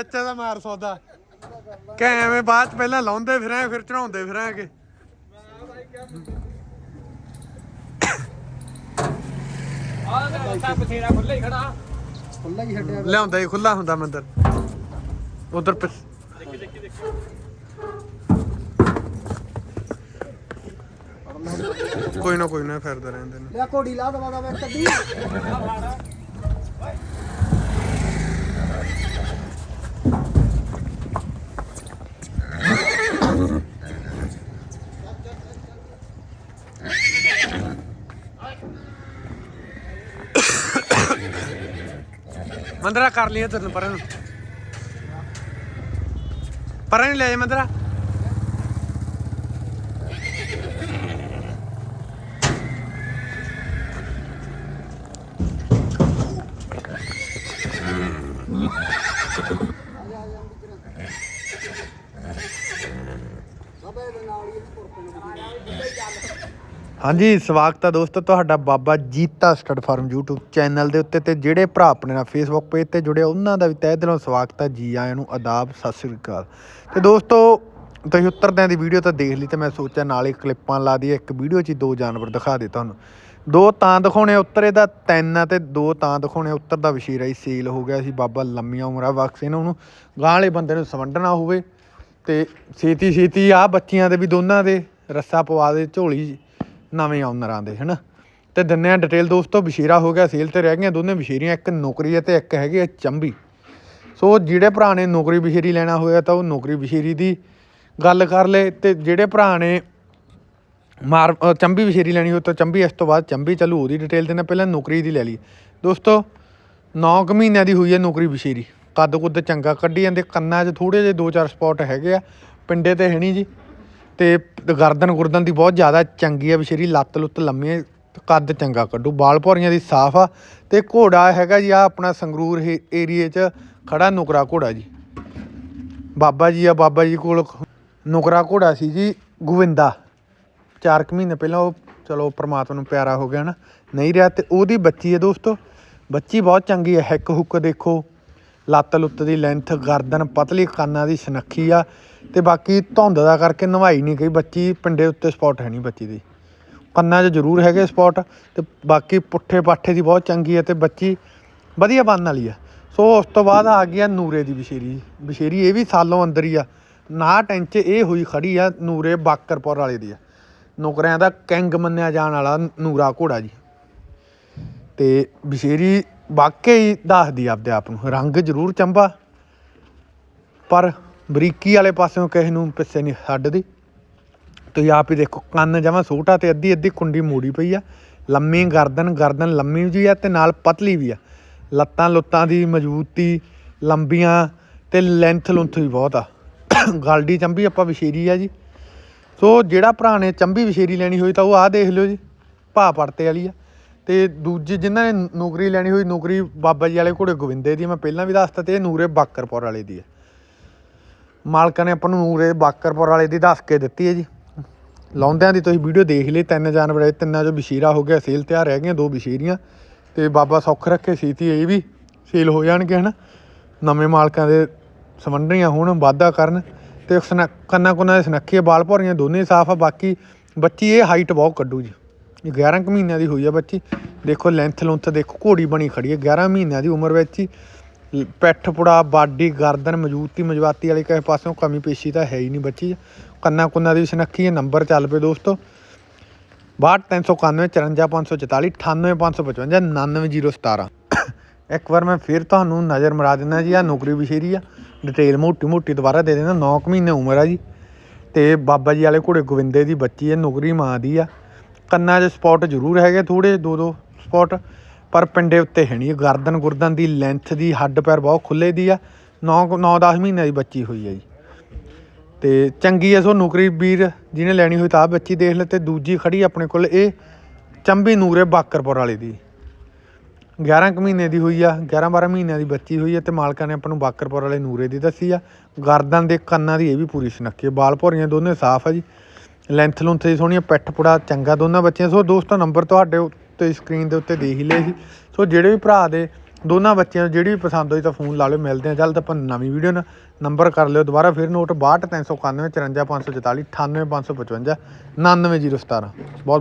ਬੱਚੇ ਦਾ ਮਾਰ ਸੌਦਾ। ਕਿ ਐਵੇਂ ਬਾਅਦ ਪਹਿਲਾਂ ਲਾਉਂਦੇ ਫਿਰਾਂ ਫਿਰ ਚੜਾਉਂਦੇ ਫਿਰਾਂਗੇ ਆਹ ਤੇ ਖੁੱਲਾ ਹੀ ਛੱਡਿਆ ਲਿਆਉਂਦਾ ਹੀ ਖੁੱਲਾ ਹੁੰਦਾ ਮੰਦਰ। ਉਧਰ ਕੋਈ ਨਾ ਕੋਈ ਨਾ, ਫਿਰਦਾ ਰਹਿੰਦੇ ਨੇ। ਲਿਆ ਘੋੜੀ ਲਾ ਦਵਾ ਦਾ ਕੱਢੀ। ਮੰਦਰਾ ਕਰ ਲਈਏ ਤੈਨੂੰ ਪਰਾਂ ਨੂੰ। ਪਰਾਂ ਨਹੀਂ ਲੈ ਜਾ ਮੰਦਰਾ। ਬਾਬਾ ਇਹਦੇ ਨਾਲ ਹੀ ਤੁਰ ਪੈਣਾ ਹਾਂਜੀ, ਸਵਾਗਤ ਹੈ ਦੋਸਤੋ ਤੁਹਾਡਾ Baba Jita stud farm YouTube channel ਦੇ ਉੱਤੇ ਤੇ ਜਿਹੜੇ ਭਰਾ ਆਪਣੇ ਨਾਲ Facebook ਪੇਜ ਤੇ ਜੁੜੇ, ਉਹਨਾਂ ਦਾ ਵੀ ਤਹਿ ਦਿਲੋਂ ਸਵਾਗਤ ਹੈ ਜੀ ਆਇਆਂ ਨੂੰ ਆਦਾਬ, ਸਤਿ ਸ੍ਰੀ ਅਕਾਲ। ਤੇ ਦੋਸਤੋ, ਤੁਸੀਂ ਉੱਤਰਦਿਆਂ ਦੀ ਵੀਡੀਓ ਤਾਂ ਦੇਖ ਲਈ ਤੇ ਮੈਂ ਸੋਚਿਆ ਨਾਲ ਹੀ ਕਲਿੱਪਾਂ ਲਾ ਦਈਏ, ਇੱਕ ਵੀਡੀਓ 'ਚ ਹੀ ਦੋ ਜਾਨਵਰ ਦਿਖਾ ਦੇ ਤੁਹਾਨੂੰ। ਦੋ ਤਾਂ ਦਿਖਾਉਣੇ ਉੱਤਰੇ ਦਾ, ਤਿੰਨ ਆ ਤੇ ਦੋ ਤਾਂ ਦਿਖਾਉਣੇ ਉੱਤਰ ਦਾ ਵਸ਼ੀਰਾ ਹੀ ਸੇਲ ਹੋ ਗਿਆ ਸੀ, ਬਾਬਾ ਲੰਮੀਆਂ ਉਮਰਾਂ ਬਖਸ਼ ਇਹਨਾਂ ਨੂੰ ਗਾਂ ਵਾਲੇ ਬੰਦੇ ਨੂੰ ਸਵੰਡਣਾ ਹੋਵੇ ਤੇ ਛੇਤੀ ਛੇਤੀ ਆ ਬੱਚੀਆਂ ਦੇ ਵੀ ਦੋਨਾਂ ਦੇ, ਰੱਸਾ ਪਵਾ ਦੇ, ਝੋਲੀ ਨਵੇਂ ਆਨਰਾਂ ਦੇ ਹਨਾ? ਤੇ ਦਿੰਨੇ ਆ ਡਿਟੇਲ ਦੋਸਤੋ, ਬਸ਼ੀਰਾ ਹੋ ਗਿਆ ਸੇਲ ਤੇ ਰਹਿ ਗਈਆਂ ਦੋਨੇ ਬਸ਼ੀਰੀਆਂ, ਇੱਕ ਨੌਕਰੀ ਹੈ ਤੇ ਇੱਕ ਹੈਗੀ ਆ ਚੰਬੀ। ਸੋ ਜਿਹੜੇ ਭਰਾ ਨੇ ਨੌਕਰੀ ਬਸ਼ੀਰੀ ਲੈਣਾ ਹੋਇਆ ਤਾਂ ਉਹ ਨੌਕਰੀ ਬਸ਼ੀਰੀ ਦੀ ਗੱਲ ਕਰ ਲੇ ਤੇ ਜਿਹੜੇ ਭਰਾ ਨੇ ਮਾਰ ਚੰਬੀ ਬਸ਼ੀਰੀ ਲੈਣੀ ਹੋ ਤਾਂ ਚੰਬੀ ਇਸ ਤੋਂ ਬਾਅਦ ਚੰਬੀ ਚੱਲੂ, ਉਹਦੀ ਡਿਟੇਲ ਦੇਣਾ ਪਹਿਲਾਂ ਨੌਕਰੀ ਦੀ ਲੈ ਲਈ ਦੋਸਤੋ 9 ਕੁ ਮਹੀਨਿਆਂ ਦੀ ਹੋਈ ਹੈ ਨੌਕਰੀ ਬਸ਼ੀਰੀ। ਕੱਦ ਕੁੱਦ ਚੰਗਾ ਕੱਢੀ ਜਾਂਦੇ, ਕੰਨਾਂ 'ਚ ਥੋੜੇ ਜਿਹੇ ਦੋ ਚਾਰ ਸਪੌਟ ਹੈਗੇ ਆ, ਪਿੰਡੇ ਤੇ ਹੈ ਨਹੀਂ ਜੀ। ਤੇ ਗਰਦਨ ਗੁਰਦਨ ਦੀ ਬਹੁਤ ਜ਼ਿਆਦਾ ਚੰਗੀ ਆ ਬਸ਼ੇਰੀ ਲੱਤ ਲੁੱਤ ਲੰਮੀ ਹੈ, ਕੱਦ ਚੰਗਾ ਕੱਢੂ, ਬਾਲ ਭੌਰੀਆਂ ਦੀ ਸਾਫ਼ ਆ, ਤੇ ਘੋੜਾ ਹੈਗਾ ਜੀ ਆ ਆਪਣਾ ਸੰਗਰੂਰ ਏਰੀਏ 'ਚ ਖੜਾ ਨੁਕਰਾ ਘੋੜਾ ਜੀ। ਬਾਬਾ ਜੀ ਆ, ਬਾਬਾ ਜੀ ਕੋਲ ਨੁਕਰਾ ਘੋੜਾ ਸੀ ਜੀ, ਗੋਵਿੰਦਾ। ਚਾਰ ਕੁ ਮਹੀਨੇ ਪਹਿਲਾਂ ਉਹ, ਚਲੋ ਪ੍ਰਮਾਤਮਾ ਨੂੰ ਪਿਆਰਾ ਹੋ ਗਿਆ ਨਾ, ਨਹੀਂ ਰਿਹਾ, ਤੇ ਉਹਦੀ ਬੱਚੀ ਹੈ ਦੋਸਤੋ, ਬੱਚੀ ਬਹੁਤ ਚੰਗੀ ਹੈ ਹਿੱਕ ਹੁੱਕ ਦੇਖੋ। ਲੱਤ ਲੁੱਤ ਦੀ ਲੈਂਥ ਗਰਦਨ, ਪਤਲੀ, ਕੰਨਾਂ ਦੀ ਸਨੱਖੀ ਆ। ਤੇ ਬਾਕੀ ਧੁੰਦ ਦਾ ਕਰਕੇ ਨਵਾਈ ਨਹੀਂ ਗਈ। ਬੱਚੀ ਪਿੰਡੇ ਉੱਤੇ ਸਪੌਟ ਹੈ ਨਹੀਂ ਬੱਚੀ ਦੀ। ਕੰਨਾਂ 'ਚ ਜ਼ਰੂਰ ਹੈਗੇ ਸਪੌਟ ਤੇ ਬਾਕੀ ਪੁੱਠੇ ਪਾਠੇ ਦੀ ਬਹੁਤ ਚੰਗੀ ਹੈ ਤੇ ਬੱਚੀ ਵਧੀਆ ਬਣਨ ਵਾਲੀ ਆ। ਸੋ ਉਸ ਤੋਂ ਬਾਅਦ ਆ ਗਈ ਆ ਨੂਰੇ ਦੀ ਬਸ਼ੇਰੀ ਬਸ਼ੇਰੀ ਇਹ ਵੀ ਸਾਲੋਂ ਅੰਦਰ ਹੀ ਆ। ਨਾ ਟੈਂਚ ਇਹ ਹੋਈ ਖੜੀ ਆ ਨੂਰੇ ਬਾਕਰਪੁਰ ਵਾਲੇ ਦੀ ਆ। ਨੁਕਰਿਆਂ ਦਾ ਕਿੰਗ ਮੰਨਿਆ ਜਾਣ ਵਾਲਾ ਨੂਰਾ ਘੋੜਾ ਜੀ। ਤੇ ਬਸ਼ੇਰੀ ਵਾਕਈ ਦੱਸਦੀ ਆਪਦੇ ਆਪ ਨੂੰ, ਰੰਗ ਜ਼ਰੂਰ ਚੰਬਾ, ਪਰ ਬਰੀਕੀ ਵਾਲੇ ਪਾਸਿਓਂ ਕਿਸੇ ਨੂੰ ਪਿੱਛੇ ਨਹੀਂ ਛੱਡਦੀ ਤੁਸੀਂ ਆਪ ਹੀ ਦੇਖੋ, ਕੰਨ ਜਮਾ ਛੋਟਾ ਤੇ ਅੱਧੀ ਅੱਧੀ ਕੁੰਡੀ ਮੋੜੀ ਪਈ ਆ। ਲੰਮੀ ਗਰਦਨ ਗਰਦਨ ਲੰਮੀ ਜੀ ਆ ਤੇ ਨਾਲ ਪਤਲੀ ਵੀ ਆ। ਲੱਤਾਂ ਲੁੱਤਾਂ ਦੀ ਮਜ਼ਬੂਤੀ, ਲੰਬੀਆਂ ਤੇ ਲੈਂਥ ਲੁੰਥ ਵੀ ਬਹੁਤ ਆ। ਗਾਲਡੀ ਚੰਬੀ, ਆਪਾਂ ਵਿਸ਼ੇਰੀ ਆ ਜੀ। ਸੋ ਜਿਹੜਾ ਭਰਾ ਨੇ ਚੰਬੀ ਵਿਸ਼ੇਰੀ ਲੈਣੀ ਹੋਈ ਤਾਂ ਉਹ ਆਹ ਦੇਖ ਲਿਓ ਜੀ ਭਾ ਪੜਤੇ ਵਾਲੀ ਆ। ਤੇ ਦੂਜੀ ਜਿਨ੍ਹਾਂ ਨੇ ਨੌਕਰੀ ਲੈਣੀ ਹੋਈ, ਨੌਕਰੀ ਬਾਬਾ ਜੀ ਵਾਲੇ ਘੋੜੇ ਗੋਬਿੰਦੇ ਦੀ, ਮੈਂ ਪਹਿਲਾਂ ਵੀ ਦੱਸਤਾ ਤੇ ਇਹ ਨੂਰੇ ਬਾਕਰਪੁਰ ਵਾਲੇ ਦੀ ਹੈ। ਮਾਲਕਾਂ ਨੇ ਆਪਾਂ ਨੂੰ ਨੂਰੇ ਬਾਕਰਪੁਰ ਵਾਲੇ ਦੀ ਦੱਸ ਕੇ ਦਿੱਤੀ ਹੈ ਜੀ। ਲਾਉਂਦਿਆਂ ਦੀ ਤੁਸੀਂ ਵੀਡੀਓ ਦੇਖ ਲਈ, ਤਿੰਨ ਜਾਨਵਰ ਇਹ ਤਿੰਨਾਂ ਚੋਂ ਬਸ਼ੀਰਾ ਹੋ ਗਿਆ, ਸੇਲ ਤਿਆਰ ਰਹਿ ਗਈਆਂ, ਦੋ ਬਸ਼ੀਰੀਆਂ। ਤੇ ਬਾਬਾ ਸੌਖ ਰੱਖੇ ਸੀਤੀ ਇਹ ਵੀ ਸੇਲ ਹੋ ਜਾਣਗੇ, ਹਨਾ। ਨਵੇਂ ਮਾਲਕਾਂ ਦੇ ਸਮੰਡਰੀਆਂ ਹੋਣ, ਵਾਧਾ ਕਰਨ ਤੇ ਸਨ ਕੰਨਾਂ ਕੁੰਨਾਂ ਦੇ ਸੁਨੱਖੀਆਂ ਬਾਲ ਭੌਰੀਆਂ ਦੋਨੇ ਸਾਫ਼ ਆ, ਬਾਕੀ ਬੱਚੀ ਇਹ ਹਾਈਟ ਬਹੁਤ ਕੱਢੂ ਜੀ। ਇਹ 11 ਕੁ ਮਹੀਨਿਆਂ ਦੀ ਹੋਈ ਆ ਬੱਚੀ। ਦੇਖੋ ਲੈਂਥ ਲੁੰਥ ਦੇਖੋ, ਘੋੜੀ ਬਣੀ ਖੜੀ ਹੈ 11 ਮਹੀਨਿਆਂ ਦੀ ਉਮਰ ਵਿੱਚ ਹੀ। ਪਿੱਠ ਪੁੜਾ, ਬਾਡੀ, ਗਰਦਨ, ਮਜ਼ਬੂਤੀ ਮਜਵਾਤੀ ਵਾਲੀ ਕਿਸੇ ਪਾਸੋਂ ਕਮੀ ਪੇਸ਼ੀ ਤਾਂ ਹੈ ਹੀ ਨਹੀਂ ਬੱਚੀ। 'ਚ। ਕੰਨਾਂ ਕੁੰਨਾਂ ਦੀ ਸੁਨੱਖੀ ਹੈ ਨੰਬਰ ਚੱਲ ਪਏ ਦੋਸਤੋ। 62391 54544 98555 99017 ਇੱਕ ਵਾਰ ਮੈਂ ਫਿਰ ਤੁਹਾਨੂੰ ਨਜ਼ਰ ਮਰਾ ਦਿੰਦਾ ਜੀ ਆ ਨੌਕਰੀ ਵਿਸ਼ੇਰੀ ਆ। ਡਿਟੇਲ ਮੋਟੀ ਮੋਟੀ ਦੁਬਾਰਾ ਦੇ ਦਿੰਦਾ 9 ਮਹੀਨੇ ਉਮਰ ਆ ਜੀ। ਤੇ ਬਾਬਾ ਜੀ ਵਾਲੇ ਘੋੜੇ ਗੋਵਿੰਦੇ ਦੀ ਬੱਚੀ ਹੈ ਨੌਕਰੀ ਮਾਂ ਦੀ ਆ। ਕੰਨਾਂ 'ਚ ਸਪੌਟ ਜ਼ਰੂਰ ਹੈਗੇ ਥੋੜੇ ਦੋ ਦੋ ਸਪੌਟ ਪਰ ਪਿੰਡੇ ਉੱਤੇ ਹੈ ਨਹੀਂ। ਗਰਦਨ ਗੁਰਦਨ ਦੀ ਲੈਂਥ ਦੀ, ਹੱਡ ਪੈਰ ਬਹੁਤ ਖੁੱਲੇ ਦੀ ਆ। 9 9 10 ਮਹੀਨਿਆਂ ਦੀ ਬੱਚੀ ਹੋਈ ਹੈ ਜੀ। ਤੇ ਚੰਗੀ ਐ ਸੋ ਨੌਕਰੀ ਵੀਰ ਜਿਹਨੇ ਲੈਣੀ ਹੋਈ ਤਾਂ ਬੱਚੀ ਦੇਖ ਲੈ ਤੇ ਦੂਜੀ ਖੜੀ ਆਪਣੇ ਕੋਲ, ਇਹ ਚੰਬੀ ਨੂਰੇ ਬਾਕਰਪੁਰ ਵਾਲੇ ਦੀ। 11 ਕੁ ਮਹੀਨੇ ਦੀ ਹੋਈ ਆ 11 12 ਮਹੀਨਿਆਂ ਦੀ ਬੱਚੀ ਹੋਈ ਆ ਤੇ ਮਾਲਕਾਂ ਨੇ ਆਪਾਂ ਨੂੰ ਬਾਕਰਪੁਰ ਵਾਲੇ ਨੂਰੇ ਦੀ ਦੱਸੀ ਆ। ਗਰਦਨ ਦੇ ਕੰਨਾਂ ਦੀ ਇਹ ਵੀ ਪੂਰੀ ਸੁਨੱਖੀ ਬਾਲ ਭੋਰੀਆਂ ਦੋਨੇ ਸਾਫ਼ ਆ ਜੀ। ਲੈਂਥ ਲੁੰਥ ਦੀ ਸੋਹਣੀ ਪਿੱਠ ਪੁੜਾ ਚੰਗਾ, ਦੋਨਾਂ ਬੱਚਿਆਂ ਸੋ ਦੋਸਤੋ ਨੰਬਰ ਤੁਹਾਡੇ ਉੱਤੇ ਸਕਰੀਨ ਦੇ ਉੱਤੇ ਦੇਖ ਹੀ ਲਏ ਸੀ। ਸੋ ਜਿਹੜੇ ਵੀ ਭਰਾ ਦੇ ਦੋਨਾਂ ਬੱਚਿਆਂ ਨੂੰ ਜਿਹੜੀ ਵੀ ਪਸੰਦ ਹੋਈ ਤਾਂ ਫੋਨ ਲਾ ਲਿਓ, ਮਿਲਦੇ ਆ ਜਲਦ ਆਪਾਂ ਨਵੀਂ ਵੀਡੀਓ ਨਾਲ ਨੰਬਰ ਕਰ ਲਿਓ ਦੁਬਾਰਾ, ਫਿਰ ਨੋਟ 62 391 54 544 98 555 99017 ਬਹੁਤ